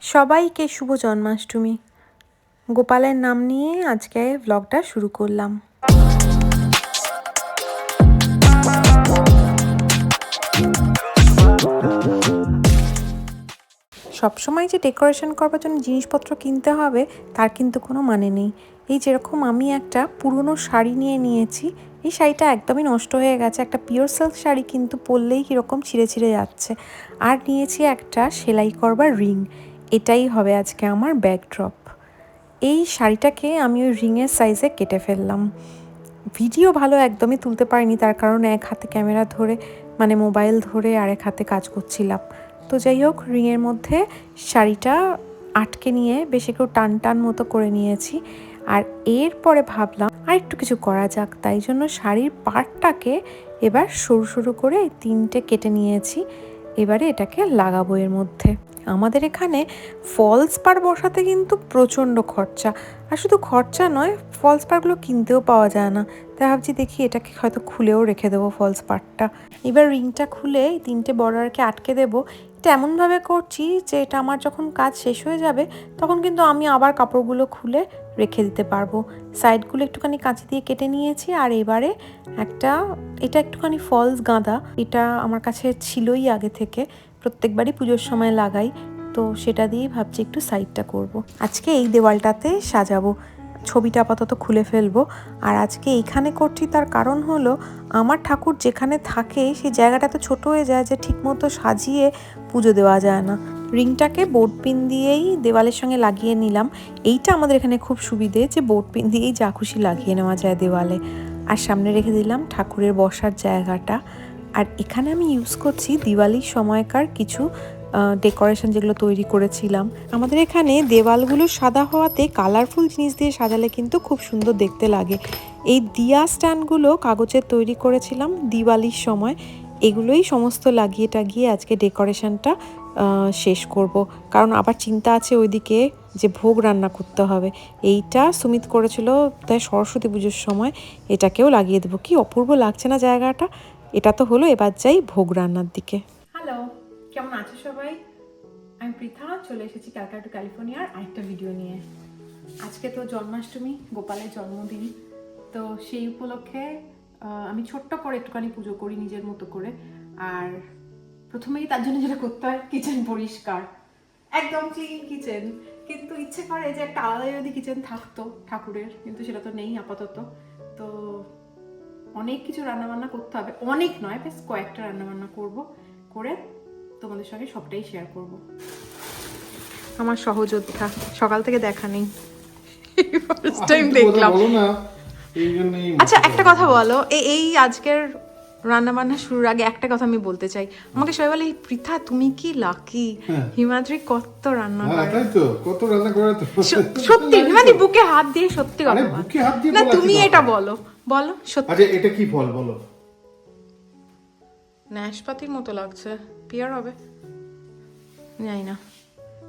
সবাইকে শুভ জন্মাষ্টমী। গোপালের নাম নিয়ে আজকে ব্লগটা শুরু করলাম। সবসময় যে ডেকোরেশন করবার জন্য জিনিসপত্র কিনতে হবে, তার কিন্তু কোনো মানে নেই। এই যেরকম আমি একটা পুরনো শাড়ি নিয়ে নিয়েছি, এই শাড়িটা একদমই নষ্ট হয়ে গেছে। একটা পিওর সিল্ক শাড়ি কিন্তু পরলেই কীরকম ছিঁড়ে ছিঁড়ে যাচ্ছে। আর নিয়েছি একটা সেলাই করবার রিং এটাই হবে আজকে আমার ব্যাকড্রপ এই শাড়িটাকে আমি ওই রিংয়ের সাইজে কেটে ফেললাম। ভিডিও ভালো একদমই তুলতে পারিনি, তার কারণে এক হাতে ক্যামেরা ধরে মানে মোবাইল ধরে আর এক হাতে কাজ করছিলাম। তো যাই হোক, রিংয়ের মধ্যে শাড়িটা আটকে নিয়ে বেশ একটু টান টান মতো করে নিয়েছি। আর এরপরে ভাবলাম আর একটু কিছু করা যাক, তাই জন্য শাড়ির পার্টটাকে এবার সরু সরু করে তিনটে কেটে নিয়েছি। এবারে এটাকে লাগাবো এর মধ্যে। আমাদের এখানে ফলস পার বসাতে কিন্তু প্রচণ্ড খরচা। আর শুধু খরচা নয় ফলস পারগুলো কিনতেও পাওয়া যায় না। তাই ভাবছি দেখি এটাকে হয়তো খুলেও রেখে দেবো ফলস পারটা এবার রিংটা খুলে তিনটে বর্ডারকে আটকে দেবো। এটা এমনভাবে করছি যে এটা আমার যখন কাজ শেষ হয়ে যাবে, তখন কিন্তু আমি আবার কাপড়গুলো খুলে রেখে দিতে পারব। সাইডগুলো একটুখানি কাঁচি দিয়ে কেটে নিয়েছি, আর এবারে একটা, এটা একটুখানি ফলস গাঁদা। এটা আমার কাছে ছিলই আগে থেকে। প্রত্যেকবারই পুজোর সময় লাগাই, তো সেটা দিয়েই ভাবছি একটু সাইডটা করব। আজকে এই দেওয়ালটাতে সাজাবো, ছবিটা আপাতত খুলে ফেলব। আর আজকে এইখানে করছি তার কারণ হলো, আমার ঠাকুর যেখানে থাকে সেই জায়গাটা তো ছোট হয়ে যায় যে ঠিকমতো সাজিয়ে পুজো দেওয়া যায় না। রিংটাকে বোর্ড পিন দিয়েই দেওয়ালের সঙ্গে লাগিয়ে নিলাম। এইটা আমাদের এখানে খুব সুবিধে যে বোর্ড পিন দিয়েই যা খুশি লাগিয়ে নেওয়া যায় দেওয়ালে। আর সামনে রেখে দিলাম ঠাকুরের বসার জায়গাটা। আর এখানে আমি ইউজ করছি দিওয়ালির সময়কার কিছু ডেকোরেশন যেগুলো তৈরি করেছিলাম। আমাদের এখানে দেওয়ালগুলো সাদা হওয়াতে কালারফুল জিনিস দিয়ে সাজালে কিন্তু খুব সুন্দর দেখতে লাগে। এই দিয়া স্ট্যান্ডগুলো কাগজের তৈরি করেছিলাম দিওয়ালির সময়। এগুলোই সমস্ত লাগিয়ে টাগিয়ে আজকে ডেকোরেশনটা শেষ করব। কারণ আবার চিন্তা আছে ওইদিকে যে ভোগ রান্না করতে হবে। এইটা সুমিত করেছিল, তাই সরস্বতী পুজোর সময় এটাকেও লাগিয়ে দেবো। কি অপূর্ব লাগছে না জায়গাটা। এটা তো হলো এবার যাই ভোগ রান্নার দিকে। হ্যালো কেমন আছো সবাই? আমি পৃথা, চলে এসেছি ক্যালকাটা ক্যালিফোর্নিয়ার আরেকটা ভিডিও নিয়ে। আজকে তো জন্মাষ্টমী, গোপালের জন্মদিন। তো সেই উপলক্ষে আমি ছোট্ট করে একটুখানি পুজো করি নিজের মতো করে। আর প্রথমেই তার জন্য যেটা করতে হয় কিচেন পরিষ্কার। একদম ক্লিন কিচেন কিন্তু ইচ্ছে করে যে একটা আলাদা যদি কিচেন থাকতো ঠাকুরের, কিন্তু সেটা তো নেই আপাতত। তো অনেক কিছু রান্নাবান্না করতে হবে। অনেক নয় বেশ কয়েকটা রান্নাবান্না করব করে তোমাদের সঙ্গে সবটাই শেয়ার করব। আমার সহযোদ্ধা সকাল থেকে দেখা নেই। ফার্স্ট টাইম আরেকটু দেখলাম। আচ্ছা একটা কথা বলো এই আজকের রান্না বান্না শুরুর আগে একটা কথা আমি বলতে চাই। আমাকে সবাই বলে "এই পৃথা তুমি কি লাকি? হিমাদ্রি কত রান্না হ্যাঁ করে? তাই তো কত রান্না করে তো। সত্যি হিমাদ্রি বুকে হাত দিয়ে সত্যি কথা বুকে হাত দিয়ে না তুমি এটা বলো বলো সত্যি। আচ্ছা এটা কি ফল বলো? নাশপাতির মতো লাগছে পিয়ার হবে। জানি না।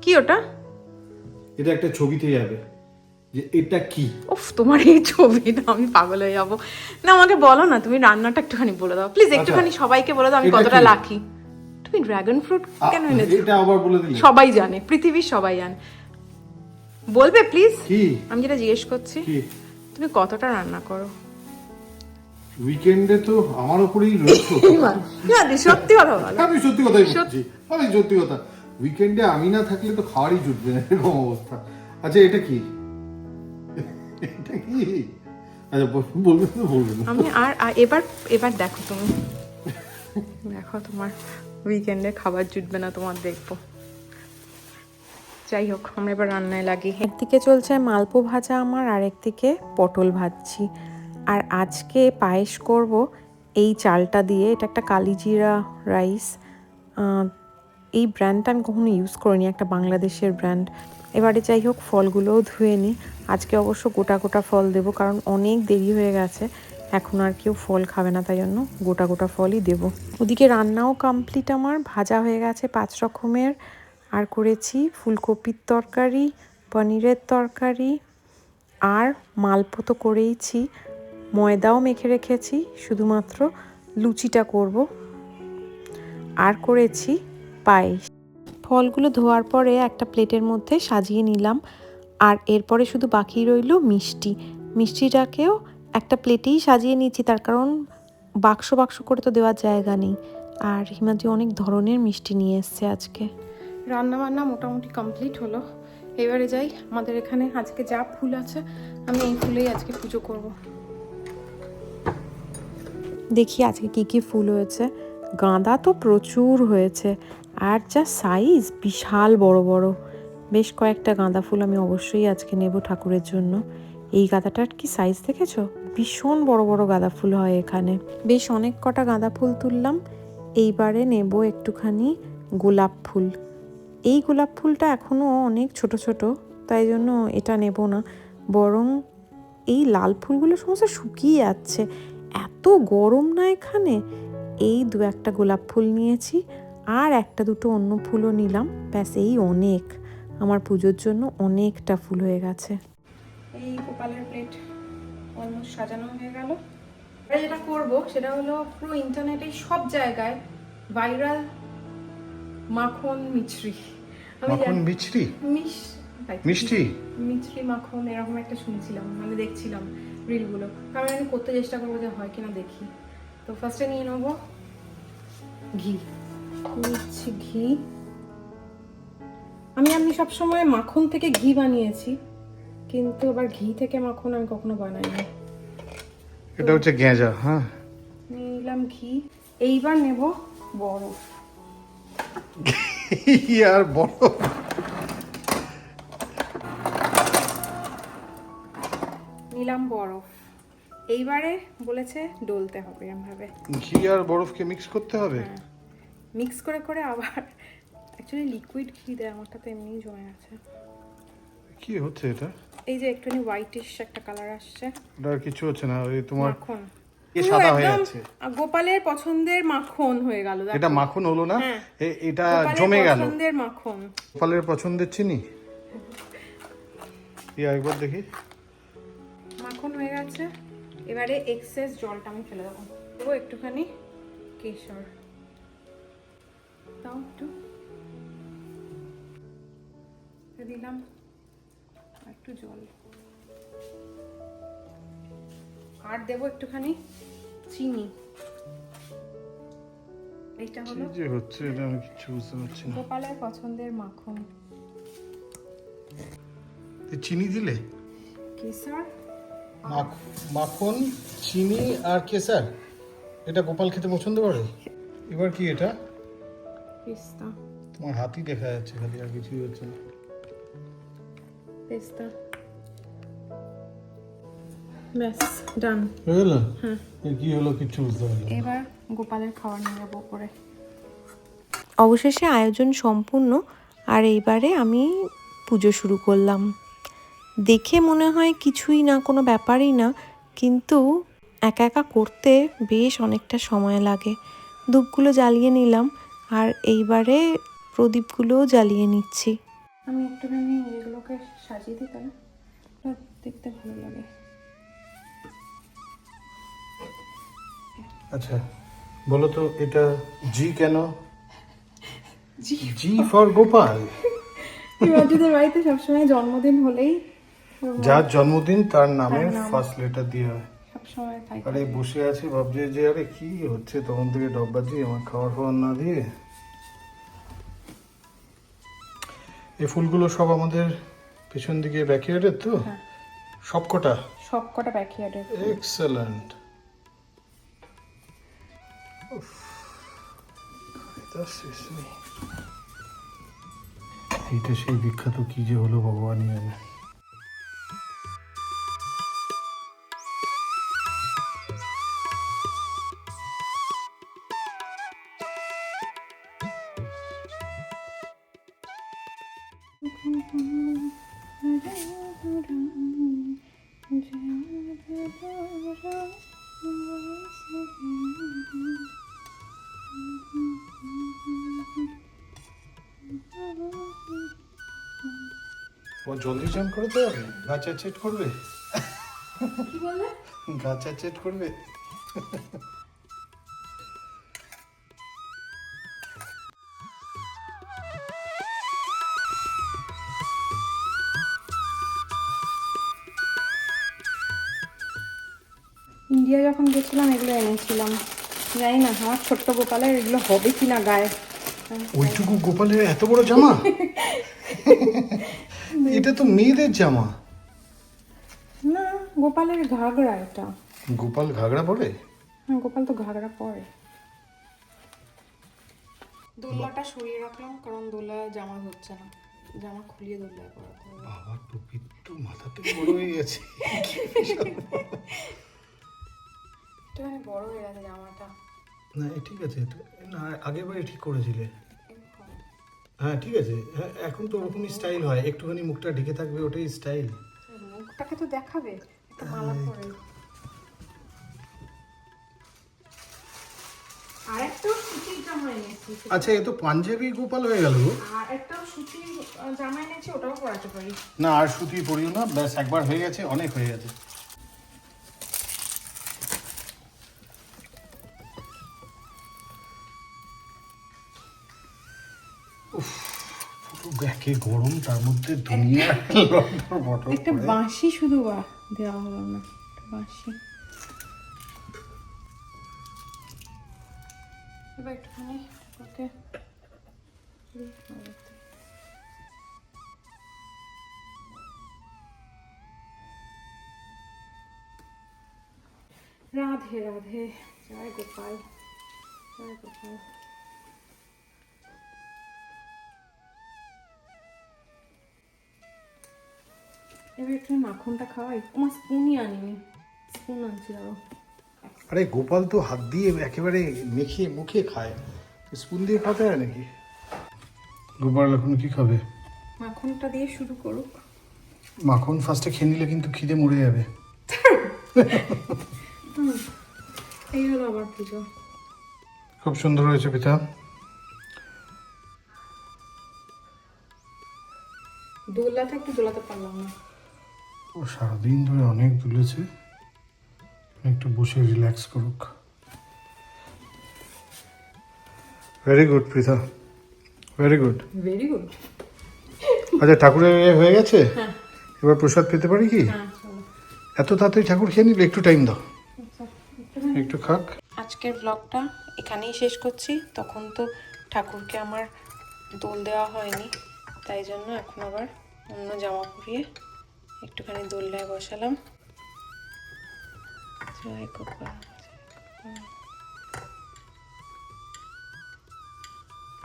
কি ওটা? এটা একটা ছবিতে যাবে। যে এটা কি? উফ তোমার এই ছবিটা আমি পাগল হয়ে যাব। না আমাকে বলো না তুমি রান্নাটা একটুখানি বলে দাও। প্লিজ একটুখানি সবাইকে বলে দাও আমি কতটা? লাকি তুমি ড্রাগন ফ্রুট কেন এনেছো? এটা আবার বলে দিলে। সবাই জানে পৃথিবীর সবাই জানে। বলবে প্লিজ? কি? আমি যেটা জিজ্ঞেস করছি তুমি কতটা রান্না করো? উইকেন্ডে তো আমার উপরেই রয়েছে সত্যি কথা আমি সত্যি কথাই বলছি আমি সত্যি কথা। উইকেন্ডে আমি না থাকলে তো খাওয়ারই জুটবে না এরকম অবস্থা। আচ্ছা এটা কি? এটা কি? আচ্ছা বলবে তো, বলবে আমি আর এবার এবার দেখো তুমি। দেখো তোমার উইকেন্ডে খাবার জুটবে না, তোমার দেখব। যাই হোক, আমরা এবার রান্নায় লাগি। একদিকে চলছে মালপো ভাজা আমার আর একদিকে পটল ভাজছি। আর আজকে পায়েস করব এই চালটা দিয়ে, এটা একটা কালিজিরা রাইস। এই ব্র্যান্ডটা আমি কখনো ইউজ করিনি, একটা বাংলাদেশের ব্র্যান্ড এবারে যাই হোক, ফলগুলোও ধুয়ে নিই। আজকে অবশ্য গোটা গোটা ফল দেবো, কারণ অনেক দেরি হয়ে গেছে। এখন আর কেউ ফল খাবে না, তাই জন্য গোটা গোটা ফলই দেবো। ওদিকে রান্নাও কমপ্লিট আমার, ভাজা হয়ে গেছে পাঁচ রকমের। আর করেছি ফুলকপির তরকারি, পনিরের তরকারি, আর মালপো তো করেইছি। ময়দাও মেখে রেখেছি, শুধুমাত্র লুচিটা করব। আর করেছি পায়েস। ফলগুলো ধোয়ার পরে একটা প্লেটের মধ্যে সাজিয়ে নিলাম। আর এরপরে শুধু বাকি রইল মিষ্টি। মিষ্টিটাকেও একটা প্লেটেই সাজিয়ে নিচ্ছি তার কারণ বাক্স বাক্স করে তো দেওয়ার জায়গা নেই। আর হিমাদ্রি অনেক ধরনের মিষ্টি নিয়ে এসছে আজকে। রান্না বান্না মোটামুটি কমপ্লিট হলো। এবারে যাই আমাদের এখানে আজকে যা ফুল আছে আমি এই ফুলেই আজকে পুজো করব। দেখি আজকে কি কি ফুল হয়েছে। গাঁদা তো প্রচুর হয়েছে। আর যা সাইজ বিশাল বড় বড়। বেশ কয়েকটা গাঁদা ফুল আমি অবশ্যই আজকে নেব ঠাকুরের জন্য। এই গাঁদাটার কি সাইজ দেখেছ? ভীষণ বড় বড় গাঁদা ফুল হয় এখানে। বেশ অনেক কটা গাঁদা ফুল তুললাম। এইবারে নেব একটুখানি গোলাপ ফুল। এই গোলাপ ফুলটা এখনও অনেক ছোট ছোট, তাই জন্য এটা নেব না। বরং এই লাল ফুলগুলো সমস্ত শুকিয়ে যাচ্ছে। এত গরম না এখানে? এই দু একটা গোলাপ ফুল নিয়েছি। আর একটা দুটো অন্য ফুলও নিলাম। ব্যাস এই অনেক। আমার পুজোর জন্য অনেকটা ফুল হয়ে গেছে। এই গোপালের প্লেট অলমোস্ট সাজানো হয়ে গেল। এবার যেটা করব সেটা হলো পুরো ইন্টারনেটে সব জায়গায় ভাইরাল মাখন মিছরি। আমি মাখন জানি- মিছরি? মিষ্টি? মিছরি মাখন এরকম একটা শুনছিলাম মানে দেখছিলাম রিলগুলো। তারপরে আমি করতে চেষ্টা করব যে হয় কিনা দেখি। তো ফার্স্টে নিয়ে নেব ঘি। নিচ্ছি ঘি। আমি আমি সবসময় মাখন থেকে ঘি বানিয়েছি কিন্তু আবার ঘি থেকে মাখন আমি কখনো বানাইনি। এটা হচ্ছে গেঁজা হ্যাঁ। নিলাম ঘি। এইবার নেব বরফ। আর বড় নিলাম বরফ। এইবারে বলেছে ডলতে হবে এরমভাবে ঘি আর বরফকে মিক্স করতে হবে? মিক্স করে করে আবার অ্যাকচুয়ালি লিকুইড ঘি দেয় আমারটা তো এমনিই জমে আছে। কি হচ্ছে এটা? এই যে একটুখানি হোয়াইটিশ একটা কালার আসছে। এটা কিছু হচ্ছে না ওই তোমার মাখন। সাদা হয়ে যাচ্ছে। গোপালের পছন্দের মাখন হয়ে গেল। এটা মাখন হলো না? হ্যাঁ। এটা জমে গেল। পছন্দের মাখন। গোপালের পছন্দের চিনি? ইয়া একবার দেখি। মাখন হয়ে গেছে। এবারে এক্সেস জলটা আমি ফেলে দেবো। দেবো একটুখানি কেশর। দাও একটু দিলাম। একটু জল। আর দেবো একটুখানি চিনি। এইটা কি হলো যে হচ্ছে এটা আমি কিছু বুঝতে পারছি না। গোপালের পছন্দের মাখন। চিনি দিলে? কেশর। মাখন চিনি আর কেসার এটা গোপাল খেতে পছন্দ করে? এবার কি এটা? পেস্তা। তোমার হাতই দেখা যাচ্ছে খালি আর কিছুই হচ্ছে না। পেস্তা। ব্যাস ডান হয়ে গেল? কি হলো কিচ্ছু বুঝতে পারলাম এবার গোপালের খাবার নিয়ে যাব অবশেষে আয়োজন সম্পূর্ণ আর এইবারে আমি পুজো শুরু করলাম। দেখে মনে হয় কিছুই না কোনো ব্যাপারই না কিন্তু একা একা করতে বেশ অনেকটা সময় লাগে। ধূপগুলো জ্বালিয়ে নিলাম আর এইবারে প্রদীপগুলোও জ্বালিয়ে নিচ্ছি। আমি একটুখানি এগুলোকে সাজিয়ে দিই তাহলে দেখতে ভালো লাগে। আচ্ছা বলো তো এটা জি কেন? জি জি ফর গোপাল। শিবাজিদের বাড়িতে সবসময় জন্মদিন হলেই যার জন্মদিন তার নামের ফার্স্ট লেটার দিয়ে হয়। সবসময় থাকে আরে বসে আছি ভাবছি যে আরে কি হচ্ছে? তখন থেকে ডব্বাজি আমার খাবার খাবার না দিয়ে এই ফুলগুলো সব আমাদের পেছন দিকে ব্যাকইয়ার্ডের তো? সবকটা? সবকটা সব কটা ব্যাকইয়ার্ডের এক্সেলেন্ট এইটা সেই বিখ্যাত কি যে হলো ভগবানই জানে। ও জলদি চান করতে হবে? গাছা চেট করবে? গাছা চেট করবে? ইন্ডিয়া যখন গেছিলাম এগুলো এনেছিলাম। জানি না আমার ছোট্ট গোপালের এগুলো হবে কি না গায়ে। ওইটুকু গোপালের এত বড় জামা? এটা তো মেয়েদের জামা। না গোপালের ঘাগরা এটা। গোপাল ঘাগড়া পরে? হ্যাঁ গোপাল তো ঘাগরা পরে। দোল্লাটা সরিয়ে রাখলাম কারণ দোল্লায় জামা হচ্ছে না। জামা খুলিয়ে দোল্লায় পরাতে হবে। বাবা টুপি তো মাথাতে বড় হয়ে গেছে। একটুখানি বড় হয়ে গেছে জামাটা। না এ ঠিক আছে না আগের বারে ঠিক করেছিলে। হ্যাঁ ঠিক আছে। হ্যাঁ এখন তো ওরকমই স্টাইল হয় একটুখানি মুখটা ঢেকে থাকবে ওটাই স্টাইল। মুখটাকে তো দেখাবে একটা মালা পরে আর সুতির জামা এনেছি। আচ্ছা এ তো পাঞ্জাবি গোপাল হয়ে গেল। গো। আর সুতির জামা এনেছি ওটাও পরাতে পারি। না আর সুতি পরিও না ব্যাস একবার হয়ে গেছে অনেক হয়ে গেছে। ব্যাকে গরম তার মধ্যে লটর একটা বাঁশি শুধু দেওয়া হলো না বাঁশি। এবার একটুখানি ওকে রাধে রাধে। জয় গোপাল জয় গোপাল। এবার একটু মাখনটা খাওয়াই। আমার স্পুনই আনিনি। স্পুন আনছি দাঁড়ো আরে গোপাল তো হাত দিয়ে একেবারে মেখে মুখে খায়। স্পুন দিয়ে হয় নাকি? গোপাল এখন কি খাবে? মাখনটা দিয়ে শুরু করুক। মাখন ফার্স্টে খেয়ে নিলে কিন্তু খিদে মরে যাবে। এই হলো আমার পুজো। খুব সুন্দর হয়েছে পিতা দোলাতে একটু দোলাতে পারলাম না। ও সারাদিন ধরে অনেক দুলেছে। একটু বসে রিল্যাক্স করুক। Very good Pritha very good very good আচ্ছা ঠাকুরের এ হয়ে গেছে? এবার প্রসাদ পেতে পারি কি? হ্যাঁ এত তাড়াতাড়ি ঠাকুর খেয়ে নিলে একটু টাইম দাও। আচ্ছা একটু খাক। আজকের ব্লগটা এখানেই শেষ করছি। তখন তো ঠাকুরকে আমার দোল দেওয়া হয়নি তাই জন্য এখন আবার অন্য জামা পরিয়ে একটুখানি দোলায় বসালাম। জয় গোপাল।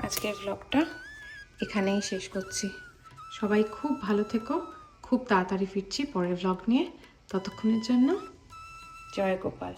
আজকের ব্লগটা এখানেই শেষ করছি। সবাই খুব ভালো থেকো খুব তাড়াতাড়ি ফিরছি পরের ব্লগ নিয়ে। ততক্ষণের জন্য জয় গোপাল